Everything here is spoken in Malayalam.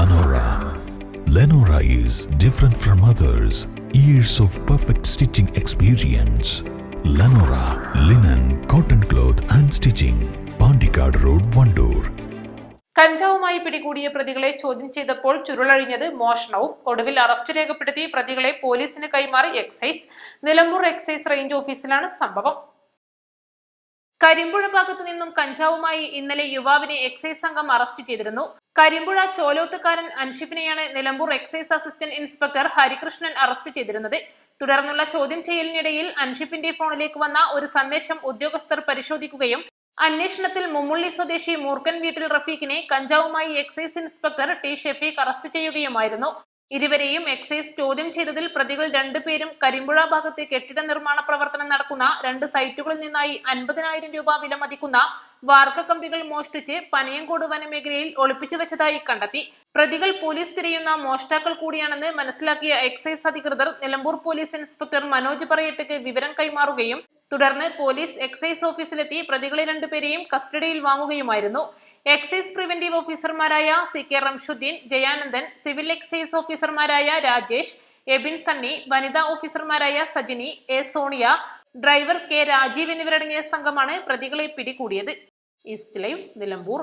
Lenora. Lenora is different from others. Years of perfect stitching experience. Lenora linen, cotton cloth and stitching. Pandikad Road, Vandoor. കഞ്ചാവുമായി പിടികൂടിയ പ്രതികളെ ചോദ്യം ചെയ്തപ്പോൾ ചുരുളഴിഞ്ഞത് മോഷണവും ഒടുവിൽ അറസ്റ്റ് രേഖപ്പെടുത്തി പ്രതികളെ പോലീസിന് കൈമാറി എക്സൈസ് നിലമ്പൂർ എക്സൈസ് റേഞ്ച് ഓഫീസിലാണ് സംഭവം കരിമ്പുഴ ഭാഗത്തു നിന്നും കഞ്ചാവുമായി ഇന്നലെ യുവാവിനെ എക്സൈസ് സംഘം അറസ്റ്റ് ചെയ്തിരുന്നു. കരിമ്പുഴ ചോലോത്തുകാരൻ അൻഷിഫിനെയാണ് Nilambur excise assistant inspector Harikrishnan arrest ചെയ്തിരുന്നത്. തുടർന്നുള്ള ചോദ്യം ചെയ്യലിനിടയിൽ അൻഷിഫിന്റെ ഫോണിലേക്ക് വന്ന ഒരു സന്ദേശം ഉദ്യോഗസ്ഥർ പരിശോധിക്കുകയും അന്വേഷണത്തിൽ മുമ്മുള്ളി സ്വദേശി മൂർക്കൻ വീട്ടിൽ റഫീഖിനെ കഞ്ചാവുമായി excise inspector T Shefeeq arrest ചെയ്യുകയുമായിരുന്നു. ഇരുവരെയും എക്സൈസ് ചോദ്യം ചെയ്തതിൽ പ്രതികൾ രണ്ടുപേരും കരിമ്പുഴ ഭാഗത്ത് കെട്ടിട നിർമ്മാണ പ്രവർത്തനം നടക്കുന്ന രണ്ട് സൈറ്റുകളിൽ നിന്നായി അൻപതിനായിരം രൂപ വിലമതിക്കുന്ന വാർക്കക്കമ്പികൾ മോഷ്ടിച്ച് പനയങ്കോട് വനമേഖലയിൽ ഒളിപ്പിച്ചു വെച്ചതായി കണ്ടെത്തി. പ്രതികൾ പോലീസ് തിരയുന്ന മോഷ്ടാക്കൾ കൂടിയാണെന്ന് മനസ്സിലാക്കിയ എക്സൈസ് അധികൃതർ നിലമ്പൂർ പോലീസ് ഇൻസ്പെക്ടർ മനോജ് പറയട്ടയ്ക്ക് വിവരം കൈമാറുകയും തുടർന്ന് പോലീസ് എക്സൈസ് ഓഫീസിലെത്തി പ്രതികളെ രണ്ടുപേരെയും കസ്റ്റഡിയിൽ വാങ്ങുകയുമായിരുന്നു. എക്സൈസ് പ്രിവന്റീവ് ഓഫീസർമാരായ C K Ramshuddin Jayanandan civil excise ഓഫീസർമാരായ രാജേഷ് എബിൻ സണ്ണി വനിതാ ഓഫീസർമാരായ Sajini A Soniya driver K Rajeev എന്നിവരടങ്ങിയ സംഘമാണ് പ്രതികളെ പിടികൂടിയത്. East live Nilambur.